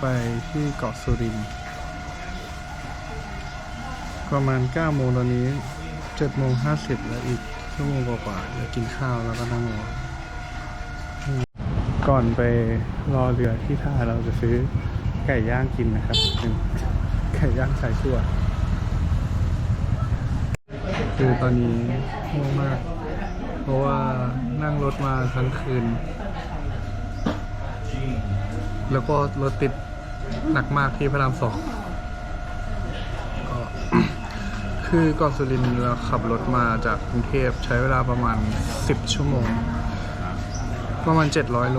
ไปที่เกาะสุรินประมาณ9โมงตอนนี้7โมง50 แล้วอีกชั่วโมงกว่าๆจะกินข้าวแล้วก็นั่งรอก่อนไปรอเรือที่ท่าเราจะซื้อไก่ย่างกินนะครับเป็นไก่ย่างสายชั่ว คือตอนนี้ง่วงมาก เพราะว่านั่งรถมาทั้งคืน แล้วก็รถติด หนักมากที่พระรามสองก็คือก่อนสุรินทร์เราขับรถมาจากกรุงเทพใช้เวลาประมาณ 10 ชั่วโมง ประมาณ 700 โล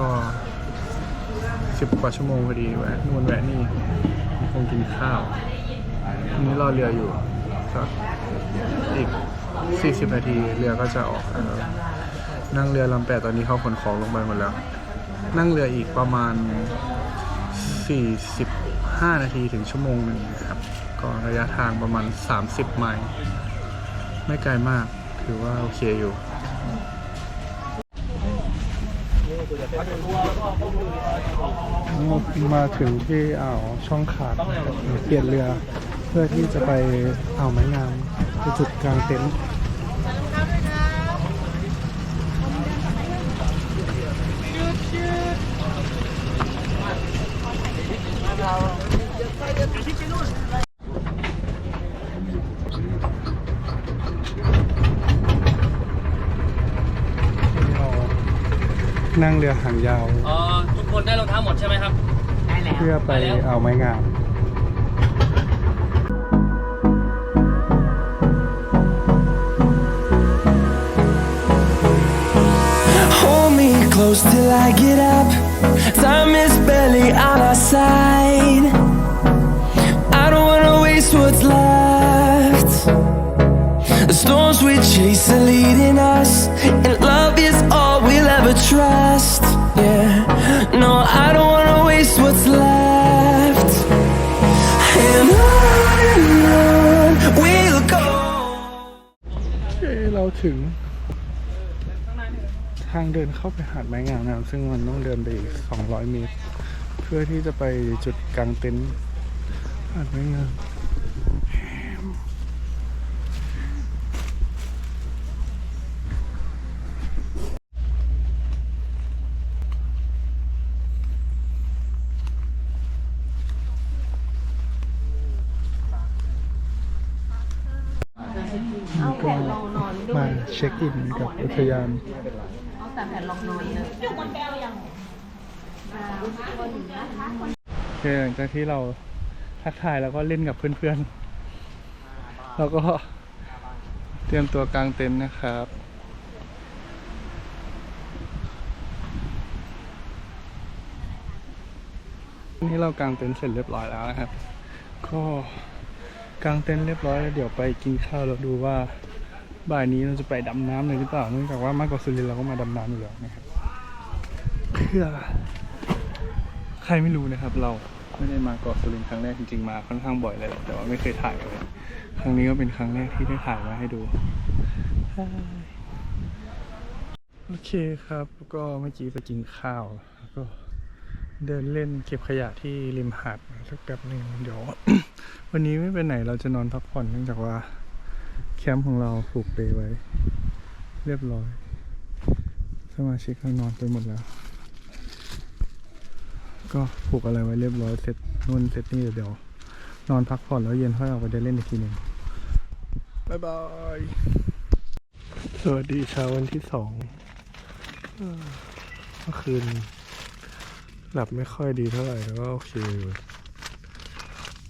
ก็ 10 กว่าชั่วโมงพอดีแวะนู่นแวะนี่คงกินข้าวอันนี้รอเรืออยู่สักอีก 40 นาทีเรือก็จะออกแล้วนั่งเรือลำแปดตอนนี้เขาขนของลงไปหมดแล้ว นั่งเรืออีกประมาณ 45 นาทีถึงชั่วโมงหนึ่งนะครับ ก็ระยะทางประมาณ 30 ไมล์ไม่ไกลมาก ถือว่าโอเคอยู่มาถึงที่อ่าวช่องขาดนะครับเปลี่ยนเรือเพื่อที่จะไปอ่าวไม้งามไปจุดกลางเต็นท์ นั่งเรือหางยาวเออทุกคนได้รองเท้าหมดใช่ไหมครับ ได้แล้ว เพื่อไปอ่าวไม้งาม Hold me close till I get up. Time is barely on our side. I don't wanna waste what's left. The storms we chase are leading us, and love is all we'll ever trust. Yeah, no, I don't wanna waste what's left. And on and on we'll go. เอ้เราถึง ทางเดินเข้าไปหาดไม้งามนะครับซึ่งมันต้องเดินไปอีก 200 เมตร เพื่อที่จะไปจุดกลางเต็นท์หาดไม้งามก็มาเช็คอินกับอุทยานแต่แผ่นรองนอนเลยโอเคหลังจากที่เราทักทายแล้วก็เล่นกับเพื่อนๆ แล้วก็เตรียมตัวกลางเต็นท์นะครับนี่เรากางเต็นท์เสร็จเรียบร้อยแล้วนะครับ ก็กางเต็นท์เรียบร้อยแล้วเดี๋ยวไปกินข้าวแล้วดูว่า บ่ายนี้เราจะไปดำน้ำเลยหรือเปล่าเนื่องจากว่ามากกว่าสุรินเราก็มาดำน้ำอยู่แล้วนะครับเพื่อใครไม่รู้นะครับ เราไม่ได้มาเกาะสุรินครั้งแรกจริงๆมาค่อนข้างบ่อยเลยแหละแต่ว่าไม่เคยถ่ายเลยครั้งนี้ก็เป็นครั้งแรกที่ได้ถ่ายมาให้ดูโอเคครับก็เมื่อกี้ไปกินข้าวแล้วก็เดินเล่นเก็บขยะที่ริมหาดสักแป๊บหนึ่งเดี๋ยว วันนี้ไม่ไปไหนเราจะนอนพักผ่อนเนื่องจากว่า แคมป์ของเราผูกเปไว้ เรียบร้อย สมาชิกเรานอนไปหมดแล้ว ก็ผูกอะไรไว้เรียบร้อยเสร็จนู่นเสร็จนี่เดี๋ยว นอนพักผ่อนแล้วเย็นค่อยออกไปเดินเล่นอีกทีหนึ่งบายบาย สวัสดีเช้าวันที่สองเมื่อคืน หลับไม่ค่อยดีเท่าไหร่แต่ก็โอเคอยู่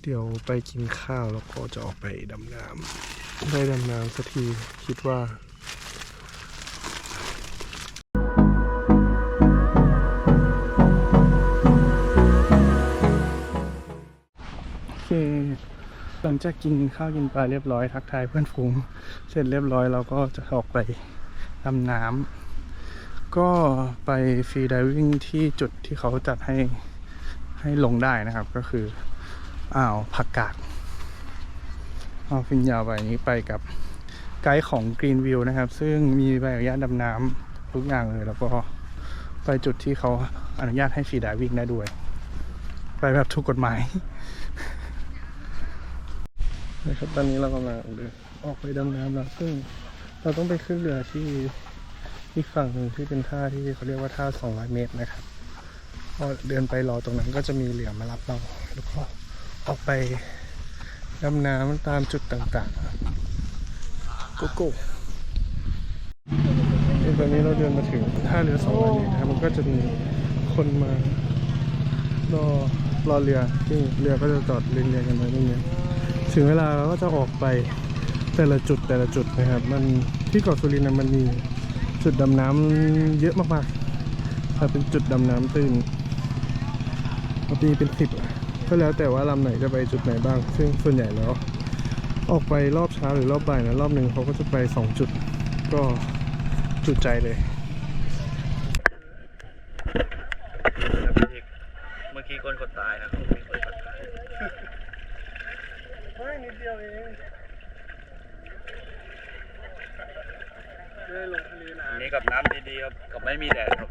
เดี๋ยวไปกินข้าวแล้วก็จะออกไปดำน้ำ ได้ดำน้ำสักทีคิดว่าโอเคหลังจากกินข้าวกินปลาเรียบร้อยทักทายเพื่อนฝูง เสร็จเรียบร้อยเราก็จะออกไปดำน้ำก็ไปฟรีดิวิ่งที่จุดที่เขาจัดให้ให้ลงได้นะครับ ก็คืออ่าวผักกาด อาฟินยาวไปนี้ไปกับไกด์ของ Green View นะครับ ซึ่งมีใบอนุญาตดำน้ำทุกอย่างเลย แล้วก็ไปจุดที่เขาอนุญาตให้ฟรีดิวิ่งได้ด้วย ไปแบบถูกกฎหมายนะครับตอนนี้เรากำลังเดินออกไปดำน้ำแล้วซึ่งเราต้องไปขึ้นเรือที่อีกฝั่งหนึ่งที่เป็นท่าที่เขาเรียกว่าท่า 200 เมตรนะครับพอเดินไปรอตรงนั้นก็จะมีเรือมารับเรา แล้วก็ออกไป ดำน้ำตามจุดต่างๆโกโก้ตอนนี้เราเดินมาถึงท่าเรือ200เมตรนะครับมันก็จะมีคนมารอรอเรือซึ่งเรือก็จะจอดเรียงๆกันไว้ตรงนี้ถึงเวลาเราก็จะออกไปแต่ละจุดแต่ละจุดนะครับ มันที่เกาะสุรินทร์นะมันมีจุดดำน้ำเยอะมากๆถ้าเป็นจุดดำน้ำตื้นบางทีเป็นสิบอะ ก็แล้วแต่ว่าลำไหนจะไปจุดไหนบ้าง ซึ่งส่วนใหญ่แล้ว ออกไปรอบเช้าหรือรอบบ่ายนะรอบหนึ่งเขาก็จะไปสองจุดก็จุดใจเลยเมื่อกี้คนกดตายนะคนกดตายไม่นิดเดียวเองได้ลงทะเลนานนี่กับน้ำดีๆครับกับไม่มีแดดครับ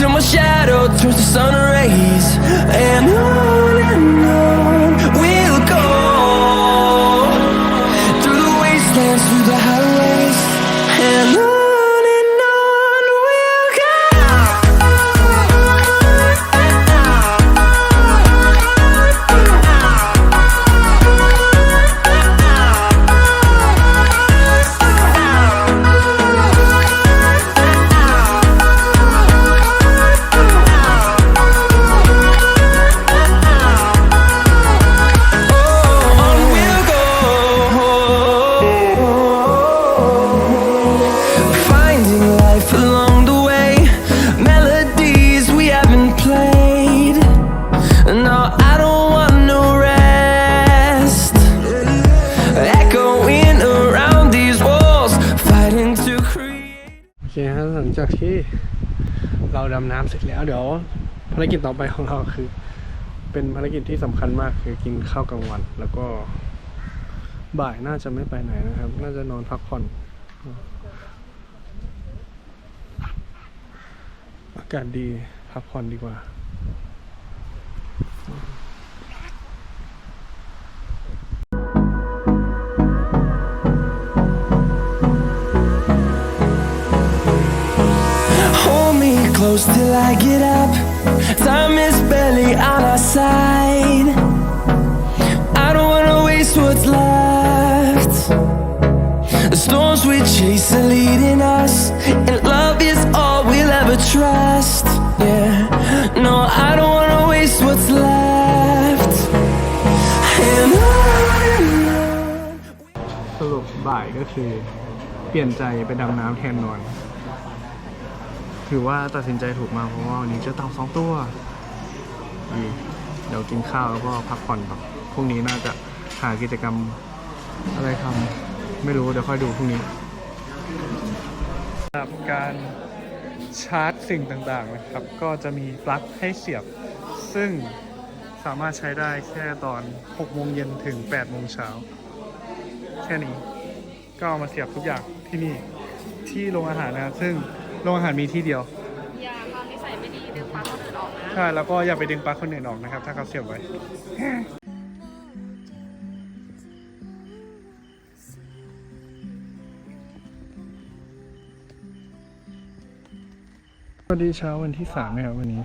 till my shadow turns to sun rays. ารกิจต่อไปของเราคือ เป็นภารกิจที่สำคัญมากคือกินข้าวกลางวัน แล้วก็บ่ายน่าจะไม่ไปไหนนะครับ น่าจะนอนพักผ่อน อากาศดีพักผ่อนดีกว่า till I get up. Time is barely on our side. I don't wanna waste what's left. The storms we chase are leading us, and love is all we'll ever trust. Yeah, no, I don't wanna waste what's left. And on and on. สรุปบ่ายก็คือ เปลี่ยนใจไปดำน้ำแทนนอน ถือว่าตัดสินใจถูกมากเพราะว่าวันนี้เจอเต่าสองตัวดีเดี๋ยวกินข้าวแล้วก็พักผ่อนต่อพรุ่งนี้น่าจะหากิจกรรมอะไรทำไม่รู้เดี๋ยวค่อยดูพรุ่งนี้สำหรับการชาร์จสิ่งต่างๆนะครับ ก็จะมีปลั๊กให้เสียบ ซึ่งสามารถใช้ได้แค่ตอน 6 โมงเย็นถึง 8 โมงเช้า แค่นี้ ก็เอามาเสียบทุกอย่างที่นี่ ที่โรงอาหารนะซึ่ง โรงอาหารมีที่เดียว อย่าทำนิสัยไม่ดีดึงปลั๊กคนอื่นออกนะ ใช่แล้วก็อย่าไปดึงปลั๊กคนอื่นออกนะครับ ถ้าเขาเสียบไว้ สวัสดีเช้าวันที่สามนะครับวันนี้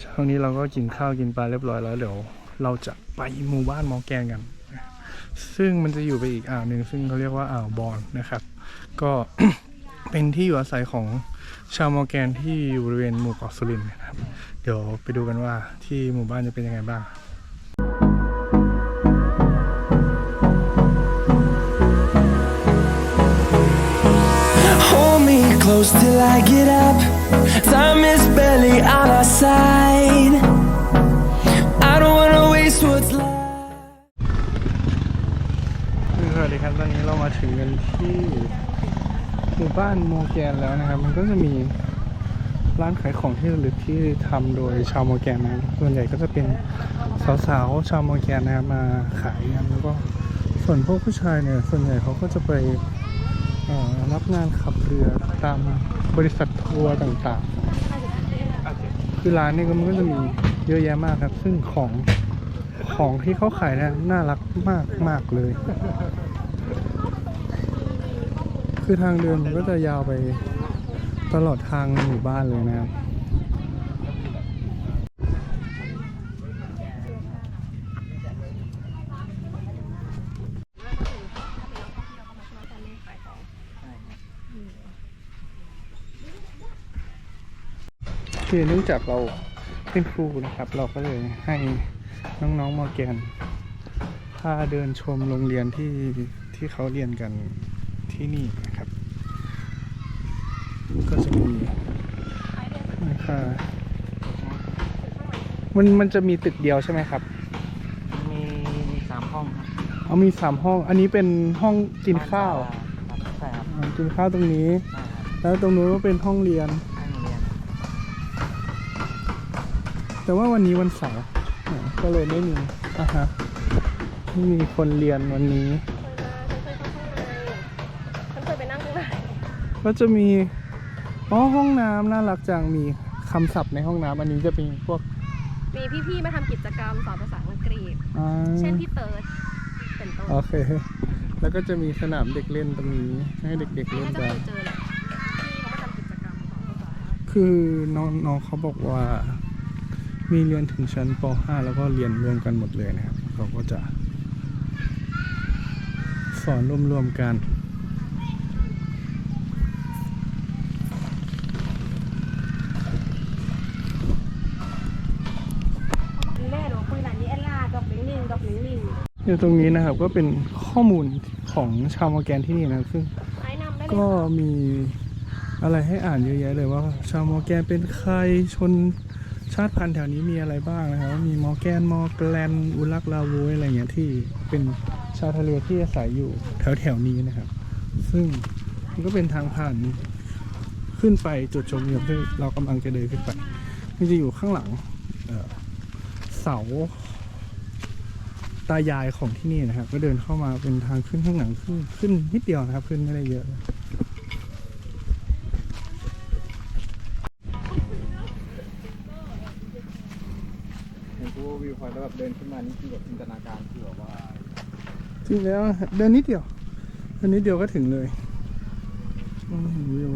เช้านี้เราก็กินข้าวกินปลาเรียบร้อยแล้วเดี๋ยวเราจะไปหมู่บ้านมอร์แกนกัน ซึ่งมันจะอยู่ไปอีกอ่าวหนึ่งซึ่งเขาเรียกว่าอ่าวบอนนะครับ ก็ เป็นที่อยู่อาศัยของชาวมอร์แกนที่บริเวณหมู่เกาะสุรินทร์นะครับ เดี๋ยวไปดูกันว่าที่หมู่บ้านจะเป็นยังไงบ้างสวัสดีครับตอนนี้เรามาถึงกันที่ หมู่บ้านโมแกนแล้วนะครับ มันก็จะมีร้านขายของที่ระลึกที่ทำโดยชาวโมแกนนะส่วนใหญ่ก็จะเป็นสาวๆชาวโมแกนนะครับมาขายกันแล้วก็ส่วนพวกผู้ชายเนี่ยส่วนใหญ่เขาก็จะไปรับงานขับเรือตามบริษัททัวร์ต่างๆ คือร้านนี้ก็มันก็จะมีเยอะแยะมากครับ ซึ่งของของที่เขาขายเนะน่ารักมากมากๆเลย คือทางเดินมันก็จะยาวไปตลอดทางหมู่บ้านเลยนะครับคือเนื่องจากเราเป็นครูนะครับ เราก็เลยให้น้องๆมอแกนพาเดินชมโรงเรียนที่ที่เขาเรียนกัน ที่นี่นะครับ ก็จะมีนะคะมันมันจะมีตึกเดียวใช่ไหมครับ มีมีสามห้องครับเอามีสามห้อง อันนี้เป็นห้องกินข้าวใช่ครับอ่ากินข้าวตรงนี้ ใช่ครับแล้วตรงนู้นก็เป็นห้องเรียนห้องเรียนแต่ว่าวันนี้วันเสาร์อ่าก็เลยไม่มีอะฮะไม่มีคนเรียนวันนี้ ก็จะมีอ๋อห้องน้ำน่ารักจังมีคำศัพท์ในห้องน้ำอันนี้จะเป็นพวกมีพี่ๆมาทำกิจกรรมสอนภาษาอังกฤษ อ่าเช่นพี่เติร์ดเป็นต้นโอเค แล้วก็จะมีสนามเด็กเล่นตรงนี้ให้เด็กๆเล่นน่าจะกัเคน ยเจอแหละที่เขามาทำกิจกรรมสอนภาษาคือน้องน้องเขาบอกว่า มีเรียนถึงชั้นป .5 แล้วก็เรียนรวมกันหมดเลยนะครับ เขาก็จะ สอนรวมๆกัน แม่หนูคุยหลานนี้แอลลาดอกลิงลิง ดอกลิงลิงอยู่ตรงนี้นะครับก็เป็นข้อมูลของชาวมอร์แกนที่นี่นะครับซึ่งไอ้นำได้เลยก็มีอะไรให้อ่านเยอะแยะเลยว่า ชาวมอร์แกนเป็นใครชนชาติพันธุ์แถวนี้มีอะไรบ้างนะครับ มีมอร์แกนมอร์แกลนอุลักลาโวยอะไรเงี้ยที่เป็นชาวทะเลที่อาศัยอยู่แถวแถวๆนี้นะครับ ซึ่งมันก็เป็นทางผ่านขึ้นไปจุดชมวิวที่เรากำลังจะเดินขึ้นไปมันจะอยู่ข้างหลังเอ่อเสา ตายายของที่นี่นะครับ ก็เดินเข้ามาเป็นทางขึ้นข้างหลังขึ้นขึ้นนิดเดียวนะครับ ขึ้นไม่ได้เยอะ เห็นผู้วิวพอยแล้วแบบเดินขึ้นมานี่คือแบบจินตนาการคือแบบว่าจริงแล้วเดินนิดเดียวเดินนิดเดียวก็ถึงเลยอืมวิว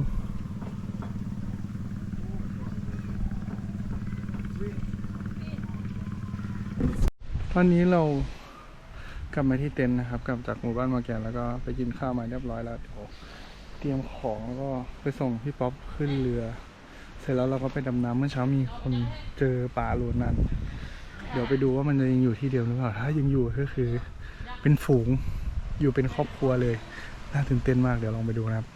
ตอนนี้เรา กลับมาที่เต็นท์นะครับ กลับจากหมู่บ้านมาแกนแล้วก็ไปกินข้าวมาเรียบร้อยแล้วเดี๋ยวเตรียมของแล้วก็ไปส่งพี่ป๊อปขึ้นเรือ เสร็จแล้วเราก็ไปดำน้ำเมื่อเช้ามีคนเจอปลาโลนันเดี๋ยวไปดูว่ามันจะยังอยู่ที่เดิมหรือเปล่าถ้ายังอยู่ก็คือ เป็นฝูงอยู่เป็นครอบครัวเลยน่าตื่นเต้นมากเดี๋ยวลองไปดูนะครับ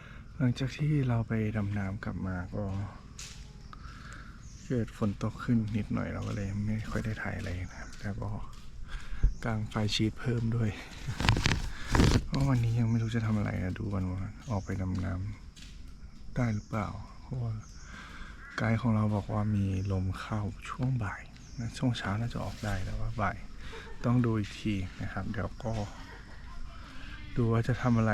หลังจากที่เราไปดำน้ำกลับมาก็เกิดฝนตกขึ้นนิดหน่อยเราก็เลยไม่ค่อยได้ถ่ายอะไรนะครับแล้วก็กางไฟชีตเพิ่มด้วยเพราะวันนี้ยังไม่รู้จะทำอะไรนะดูกันว่าออกไปดำน้ำได้หรือเปล่า เพราะว่าไกด์ของเราบอกว่ามีลมเข้าช่วงบ่ายนะช่วงเช้าน่าจะออกได้แต่ว่าบ่าย ต้องดูอีกทีนะครับ เดี๋ยวก็ ดูว่าจะทำอะไร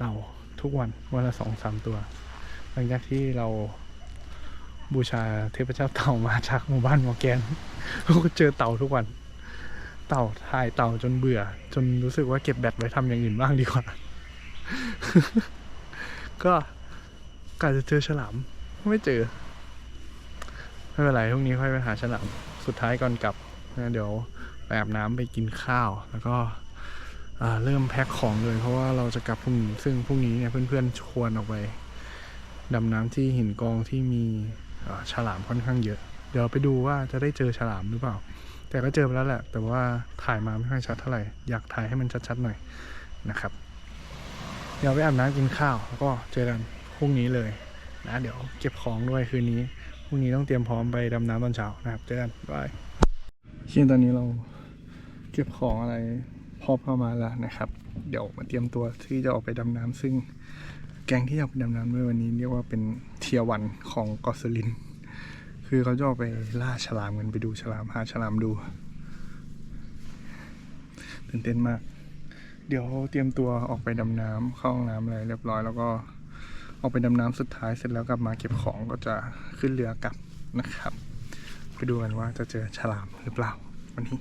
เต่าทุกวันวันละสองสามตัว หลังจากที่เราบูชาเทพเจ้าเต่ามาจากหมู่บ้านมอแกนก็เจอเต่าทุกวัน เต่าถ่ายเต่าจนเบื่อ จนรู้สึกว่าเก็บแบตไว้ทำอย่างอื่นบ้างดีกว่า ก็กาจะเจอฉลามไม่เจอ ไม่เป็นไรพรุ่งนี้ค่อยไปหาฉลาม สุดท้ายก่อนกลับนะเดี๋ยวไปอาบน้ำไปกินข้าวแล้วก็ เริ่มแพ็คของเลยเพราะว่าเราจะกลับพรุ่งนี้ซึ่งพรุ่งนี้เนี่ยเพื่อนๆชวนออกไปดำน้ำที่หินกองที่มีฉลามค่อนข้างเยอะ เดี๋ยวไปดูว่าจะได้เจอฉลามหรือเปล่า แต่ก็เจอไปแล้วแหละ แต่ว่าถ่ายมาไม่ค่อยชัดเท่าไหร่อยากถ่ายให้มันชัดๆหน่อยนะครับ เดี๋ยวไปอาบน้ำกินข้าวแล้วก็เจอกันพรุ่งนี้เลยนะเดี๋ยวเก็บของด้วยคืนนี้พรุ่งนี้ต้องเตรียมพร้อมไปดำน้ำตอนเช้านะครับเจอกันบายเช่นตอนนี้เราเก็บของอะไร อมเข้ามาแล้วนะครับ เดี๋ยวมาเตรียมตัวที่จะออกไปดำน้ำซึ่งแกงที่ออกไปดำน้ำในวันนี้เรียกว่าเป็นเทียวันของกาะสลิน คือเขาจะออกไปล่าฉลามกันไปดูฉลามหาฉลามดูตื่นเต้นมาก เดี๋ยวเตรียมตัวออกไปดำน้ำเข้าห้องน้ำอะไรเรียบร้อยแล้วก็ออกไปดำน้ำสุดท้ายเสร็จแล้วกลับมาเก็บของก็จะขึ้นเรือกลับนะครับ ไปดูกันว่าจะเจอฉลามหรือเปล่าวันนี้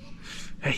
เฮ้ย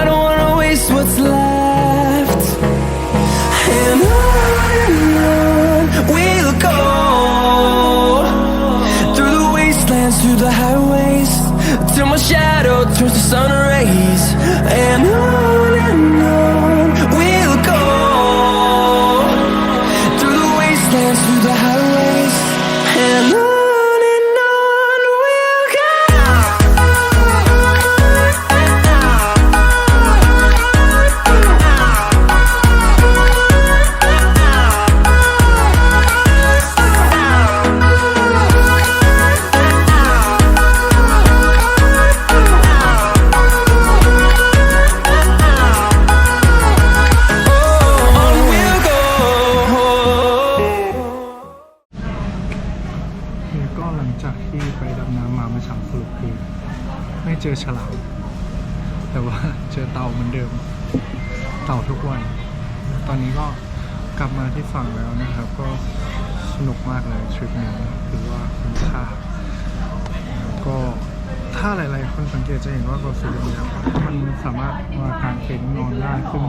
สุรินทร์เนี่ยมันสามารถมากางเต็นท์นอนได้ซึ่ง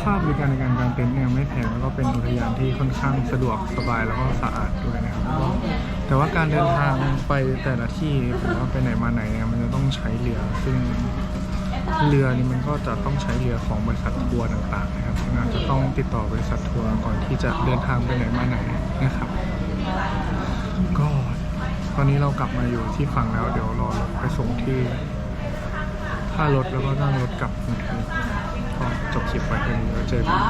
ค่าบริการในการกางเต็นท์เนี่ยไม่แพงแล้วก็เป็นอุทยานที่ค่อนข้างสะดวกสบายแล้วก็สะอาดด้วยนะครับแล้วแต่ว่าการเดินทางไปแต่ละที่หรือว่าไปไหนมาไหนเนี่ยมันจะต้องใช้เรือ ซึ่งเรือนี่มันก็จะต้องใช้เรือของบริษัททัวร์ต่างๆนะครับงานจะต้องติดต่อบริษัททัวร์ก่อนที่จะเดินทางไปไหนมาไหนนะครับ ก็ตอนนี้เรากลับมาอยู่ที่ฝั่งแล้วเดี๋ยวรอรถไปส่งที่ ท่ารถแล้วก็นั่งรถกลับก็จบคลิปไปแค่นี้แล้วเจอกัน